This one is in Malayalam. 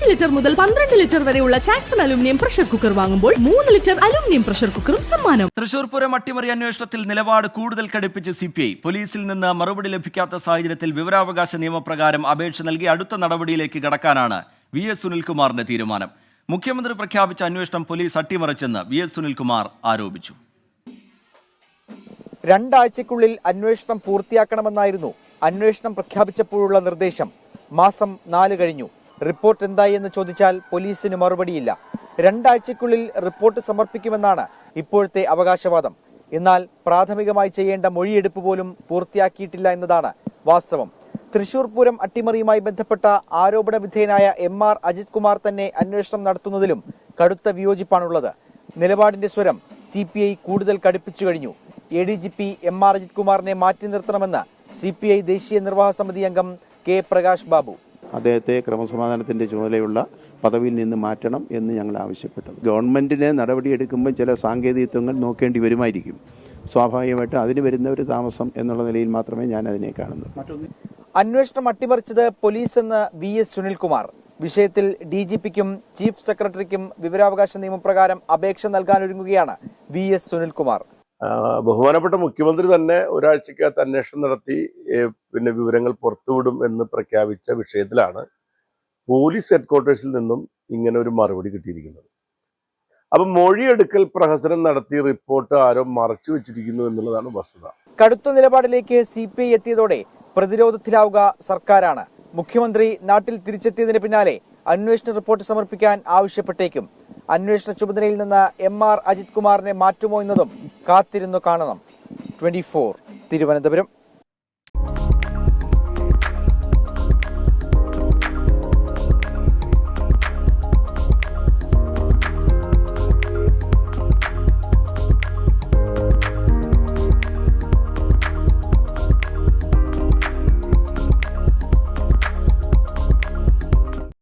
അഞ്ച് ലിറ്റർ മുതൽ പന്ത്രണ്ട് ലിറ്റർ വരെയുള്ള ചാക്സൺ അലുമിനിയം പ്രഷർ കുക്കർ വാങ്ങുമ്പോൾ മൂന്ന് ലിറ്റർ അലുമിനിയം പ്രഷർ കുക്കറും സമ്മാനം. തൃശൂർ പൂരം അട്ടിമറി അന്വേഷണത്തിൽ നിലപാട് കൂടുതൽ കടുപ്പിച്ച് സി പി ഐ പോലീസിൽ നിന്ന് മറുപടി ലഭിക്കാത്ത സാഹചര്യത്തിൽ വിവരാവകാശ നിയമപ്രകാരം അപേക്ഷ നൽകി അടുത്ത നടപടിയിലേക്ക് കടക്കാനാണ് വി എസ് സുനിൽകുമാറിന്റെ തീരുമാനം. മുഖ്യമന്ത്രി പ്രഖ്യാപിച്ച അന്വേഷണം പോലീസ് അട്ടിമറിച്ചെന്ന് വി എസ് സുനിൽകുമാർ ആരോപിച്ചു. രണ്ടാഴ്ചയ്ക്കുള്ളിൽ അന്വേഷണം പൂർത്തിയാക്കണമെന്നായിരുന്നു അന്വേഷണം പ്രഖ്യാപിച്ചപ്പോഴുള്ള നിർദ്ദേശം. മാസം നാല് കഴിഞ്ഞു. റിപ്പോർട്ട് എന്തായി എന്ന് ചോദിച്ചാൽ പോലീസിന് മറുപടിയില്ല. രണ്ടാഴ്ചക്കുള്ളിൽ റിപ്പോർട്ട് സമർപ്പിക്കുമെന്നാണ് ഇപ്പോഴത്തെ അവകാശവാദം. എന്നാൽ പ്രാഥമികമായി ചെയ്യേണ്ട മൊഴിയെടുപ്പ് പോലും പൂർത്തിയാക്കിയിട്ടില്ല എന്നതാണ് വാസ്തവം. തൃശൂർ പൂരം അട്ടിമറിയുമായി ബന്ധപ്പെട്ട ആരോപണ വിധേയനായ എം ആർ അജിത് കുമാർ തന്നെ അന്വേഷണം നടത്തുന്നതിലും കടുത്ത വിയോജിപ്പാണുള്ളത്. നിലപാടിന്റെ സ്വരം സി പി ഐ കൂടുതൽ കടുപ്പിച്ചു കഴിഞ്ഞു. A D G P M R Ajith കുമാറിനെ മാറ്റി നിർത്തണമെന്ന് സി പി ഐ ദേശീയ നിർവാഹക സമിതി അംഗം കെ പ്രകാശ് ബാബു. അദ്ദേഹത്തെ ക്രമസമാധാനത്തിന്റെ ചുമതലയുള്ള പദവിയിൽ നിന്ന് മാറ്റണം എന്ന് ഞങ്ങൾ ആവശ്യപ്പെട്ടത്. ഗവൺമെന്റിന് നടപടിയെടുക്കുമ്പോൾ ചില സാങ്കേതികത്വങ്ങൾ നോക്കേണ്ടി വരുമായിരിക്കും. സ്വാഭാവികമായിട്ട് അതിന് വരുന്ന ഒരു താമസം എന്നുള്ള നിലയിൽ മാത്രമേ ഞാൻ അതിനെ കാണുന്നു. അന്വേഷണം അട്ടിമറിച്ചത് പോലീസ് എന്ന് വി എസ് സുനിൽകുമാർ. വിഷയത്തിൽ ഡി ജി പിക്കും ചീഫ് സെക്രട്ടറിക്കും വിവരാവകാശ നിയമപ്രകാരം അപേക്ഷ നൽകാനൊരുങ്ങുകയാണ് വി എസ് സുനിൽകുമാർ. ബഹുമാനപ്പെട്ട മുഖ്യമന്ത്രി തന്നെ ഒരാഴ്ചക്കകത്ത് അന്വേഷണം നടത്തി പിന്നെ വിവരങ്ങൾ പുറത്തുവിടും എന്ന് പ്രഖ്യാപിച്ച വിഷയത്തിലാണ് പോലീസ് ഹെഡ്ക്വാർട്ടേഴ്സിൽ നിന്നും ഇങ്ങനെ ഒരു മറുപടി കിട്ടിയിരിക്കുന്നത്. അപ്പൊ മൊഴിയെടുക്കൽ പ്രഹസനം നടത്തി റിപ്പോർട്ട് ആരോ മറച്ചു വെച്ചിരിക്കുന്നു എന്നുള്ളതാണ് വസ്തുത. കടുത്ത നിലപാടിലേക്ക് സി പി ഐ എത്തിയതോടെ പ്രതിരോധത്തിലാവുക സർക്കാരാണ്. മുഖ്യമന്ത്രി നാട്ടിൽ തിരിച്ചെത്തിയതിന് പിന്നാലെ അന്വേഷണ റിപ്പോർട്ട് സമർപ്പിക്കാൻ ആവശ്യപ്പെട്ടേക്കും. അന്വേഷണ ചുമതലയിൽ നിന്ന് എം ആർ അജിത് കുമാറിനെ മാറ്റുമോ എന്നതും കാത്തിരുന്നു കാണണം. ട്വന്റി തിരുവനന്തപുരം.